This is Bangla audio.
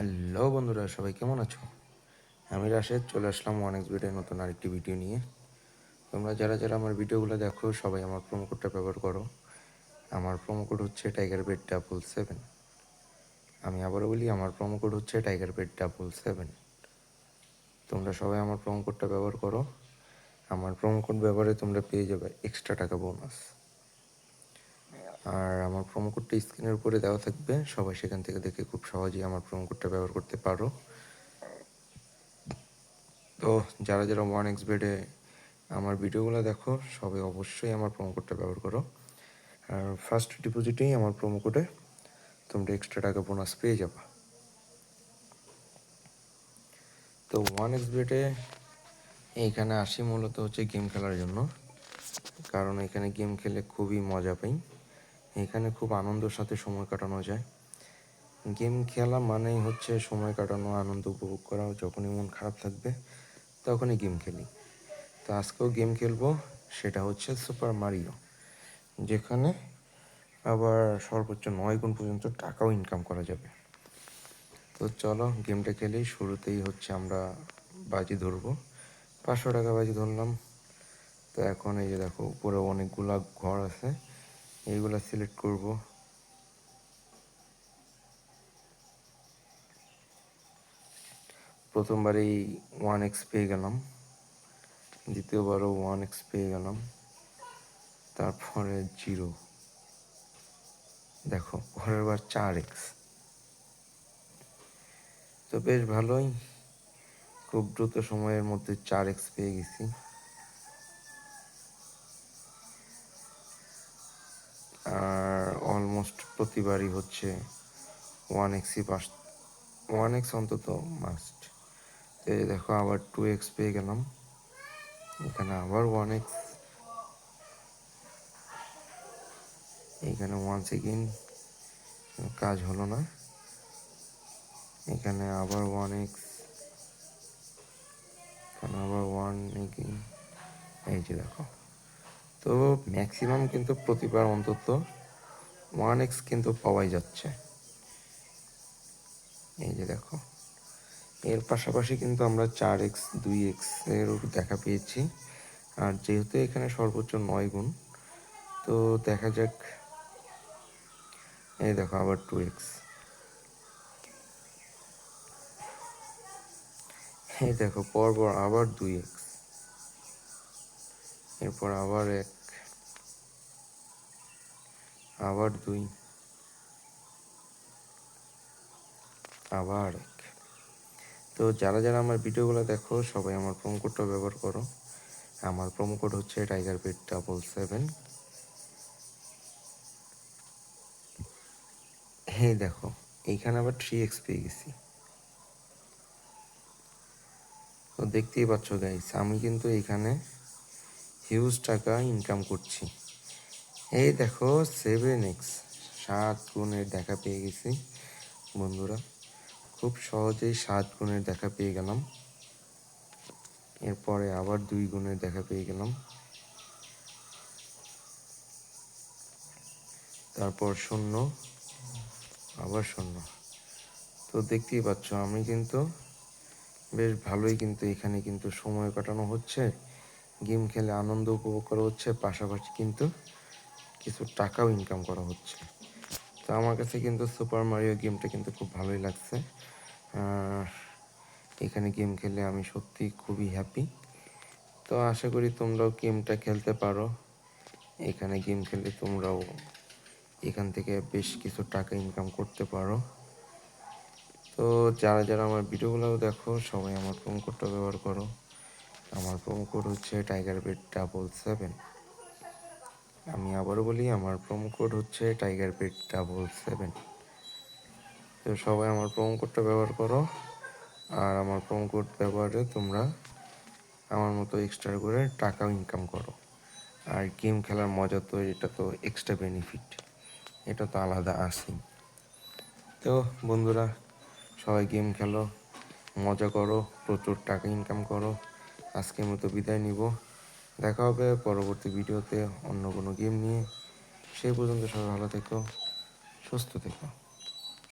হ্যালো বন্ধুরা, সবাই কেমন আছো? আমি রাশেদ, চলে আসলাম ওয়ান এক্স ভিডিও নতুন আরেকটি ভিডিও নিয়ে। তোমরা যারা যারা আমার ভিডিওগুলো দেখো, সবাই আমার প্রোমো কোডটা ব্যবহার করো। আমার প্রোমো কোড হচ্ছে টাইগার বেড ডাবল সেভেন আমি আবারও বলি, আমার প্রোমো কোড হচ্ছে টাইগার বেড ডাবল সেভেন তোমরা সবাই আমার প্রোমো কোডটা ব্যবহার করো। আমার প্রোমো কোড ব্যবহারে তোমরা পেয়ে যাবে এক্সট্রা টাকা বোনাস আর আমার প্রোমো কোডটা স্ক্রিনের উপরে দেওয়া থাকবে। সবাই সেখান থেকে দেখে খুব সহজেই আমার প্রোমো কোডটা ব্যবহার করতে পারো। তো যারা যারা ওয়ান এক্স বেডে আমার ভিডিওগুলো দেখো, সবাই অবশ্যই আমার প্রোমো কোডটা ব্যবহার করো। আর ফার্স্ট ডিপোজিটেই আমার প্রোমো কোডে তোমরা এক্সট্রা টাকা বোনাস পেয়ে যাবা। তো ওয়ান এক্স বেডে এইখানে আসি মূলত হচ্ছে গেম খেলার জন্য। কারণ এখানে গেম খেলে খুবই মজা পাই। এখানে খুব আনন্দের সাথে সময় কাটানো যায়। গেম খেলা মানেই হচ্ছে সময় কাটানো, আনন্দ উপভোগ করা, যখনই মন খারাপ থাকবে তখনই গেম খেলি। তো আজকেও গেম খেলব, সেটা হচ্ছে সুপার মারিও যেখানে আবার সর্বোচ্চ নয় গুণ পর্যন্ত টাকাও ইনকাম করা যাবে। তো চলো গেমটা খেলেই শুরুতেই হচ্ছে আমরা বাজি ধরবো। পাঁচশো টাকা বাজি ধরলাম। তো এখন এই যে দেখো, উপরে অনেকগুলা ঘর আছে। এইগুলা সিলেক্ট করব। প্রথমবারেই ওয়ান এক্স পেয়ে গেলাম। দ্বিতীয়বারও ওয়ান এক্স পেয়ে গেলাম। তারপরে জিরো দেখো, পরের বার চার এক্স তো বেশ ভালোই। খুব দ্রুত সময়ের মধ্যে চার এক্স পেয়ে গেছি। আর অলমোস্ট প্রতিবারই হচ্ছে ওয়ান এক্সই পাস ওয়ান এক্স অন্তত মাস্ট তো এই দেখো আবার টু এক্স পেয়ে গেলাম। এখানে আবার ওয়ান এক্স এখানে ওয়ান সেকেন্ড কাজ হলো না। এখানে আবার ওয়ান এক্স এখানে আবার ওয়ান এগেইন এই যে দেখো। তো ম্যাক্সিমাম কিন্তু প্রতিবার অন্তত ওয়ান এক্স কিন্তু পাওয়াই যাচ্ছে। এই যে দেখো, এর পাশাপাশি কিন্তু আমরা চার এক্স দুই এক্সের দেখা পেয়েছি। আর যেহেতু এখানে সর্বোচ্চ নয় গুণ, তো দেখা যাক। এই দেখো আবার টু এক্স এই দেখো, পরপর আবার দুই এক্স এরপর আবার এক, আবার দুই, আবার এক। তো যারা যারা আমার ভিডিওগুলো দেখো, সবাই আমার প্রোমো কোডটা ব্যবহার করো। আমার প্রোমো কোড হচ্ছে টাইগার পেট ডাবল সেভেন হ্যাঁ দেখো, এইখানে আবার থ্রি এক্স পেয়ে গেছি। তো দেখতেই পাচ্ছ গাইস আমি কিন্তু এখানে হিউজ টাকা ইনকাম করছি। এই দেখো সেভেন এক্স সাত গুণের দেখা পেয়ে গেছি বন্ধুরা। খুব সহজেই সাত গুণের দেখা পেয়ে গেলাম। এরপরে আবার দুই গুণের দেখা পেয়ে গেলাম। তারপর শূন্য, আবার শূন্য। তো দেখতেই পাচ্ছ, আমি কিন্তু বেশ ভালোই কিন্তু এখানে কিন্তু সময় কাটানো হচ্ছে। গেম খেলে আনন্দ উপভোগ করা হচ্ছে, পাশাপাশি কিন্তু কিছু টাকাও ইনকাম করা হচ্ছে। তো আমার কাছে কিন্তু সুপার মারিও গেমটা কিন্তু খুব ভালোই লাগছে। এখানে গেম খেলে আমি সত্যি খুবই হ্যাপি তো আশা করি তোমরাও গেমটা খেলতে পারো। এখানে গেম খেলে তোমরাও এখান থেকে বেশ কিছু টাকা ইনকাম করতে পারো। তো যারা যারা আমার ভিডিওগুলো দেখো, সবাই আমার প্রোমো কোডটা ব্যবহার করো। আমার প্রোমো কোড হচ্ছে টাইগার বেড ডাবল সেভেন আমি আবারও বলি, আমার প্রোমো কোড হচ্ছে টাইগার বেড ডাবল সেভেন তো সবাই আমার প্রোমো কোডটা ব্যবহার করো, আর আমার প্রোমো কোড ব্যবহারে তোমরা আমার মতো এক্সট্রা করে টাকাও ইনকাম করো। আর গেম খেলার মজা তো, এটা তো এক্সট্রা বেনিফিট এটা তো আলাদা আসেই। তো বন্ধুরা, সবাই গেম খেলো, মজা করো, প্রচুর টাকা ইনকাম করো। আজকের মতো বিদায় নিব। দেখা হবে পরবর্তী ভিডিওতে অন্য কোনো গেম নিয়ে। সেই পর্যন্ত সবাই ভালো থেকো, সুস্থ থেকো।